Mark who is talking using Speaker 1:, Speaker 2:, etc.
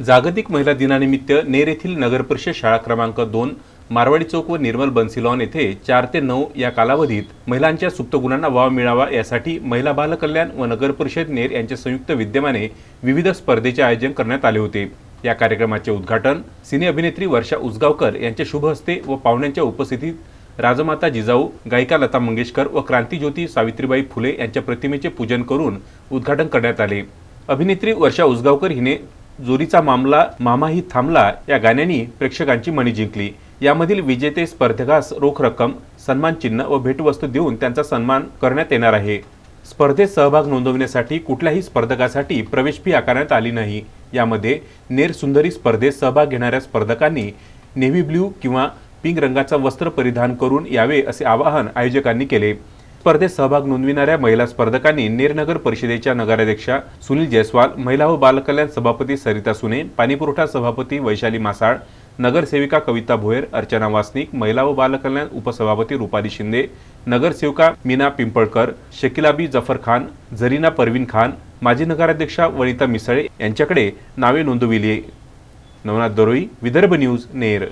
Speaker 1: जागतिक महिला दिनानिमित्त नेर येथील नगरपरिषद शाळा क्रमांक दोन मारवाडी चौक व निर्मल बन्सिलॉन येथे चार ते नऊ या कालावधीत महिलांच्या सुप्त गुणांना वाव मिळावा यासाठी महिला बालकल्याण व नगरपरिषद नेर यांच्या संयुक्त विद्यमाने विविध स्पर्धेचे आयोजन करण्यात आले होते. या कार्यक्रमाचे उद्घाटन सिने अभिनेत्री वर्षा उसगावकर यांच्या शुभ हस्ते व पाहुण्यांच्या उपस्थितीत राजमाता जिजाऊ गायिका लता मंगेशकर व क्रांतीज्योती सावित्रीबाई फुले यांच्या प्रतिमेचे पूजन करून उद्घाटन करण्यात आले. अभिनेत्री वर्षा उसगावकर हिने जोरीचा मामला मामाही थांबला या गाण्याने प्रेक्षकांची मनी जिंकली. यामधील विजेते स्पर्धकास रोख रक्कम सन्मान चिन्ह व भेटवस्तू देऊन त्यांचा सन्मान करण्यात येणार आहे. स्पर्धेत सहभाग नोंदवण्यासाठी कुठल्याही स्पर्धकासाठी प्रवेश फी आकारण्यात आली नाही. यामध्ये नेर सुंदरी स्पर्धेत सहभाग घेणाऱ्या स्पर्धकांनी नेव्ही ब्ल्यू किंवा पिंक रंगाचा वस्त्र परिधान करून यावे असे आवाहन आयोजकांनी केले. स्पर्धेत सहभाग नोंदविणाऱ्या महिला स्पर्धकांनी नेरनगर परिषदेच्या नगराध्यक्षा सुनील जयस्वाल महिला व बालकल्याण सभापती सरिता सुने पाणीपुरवठा सभापती वैशाली मासाळ नगरसेविका कविता भोयर अर्चना वासनिक महिला व बालकल्याण उपसभापती रुपाली शिंदे नगरसेविका मीना पिंपळकर शकिलाबी जफर खान झरीना परवीन खान माजी नगराध्यक्षा वनिता मिसळे यांच्याकडे नावे नोंदविली. नवनाथ दरोई विदर्भ न्यूज नेर.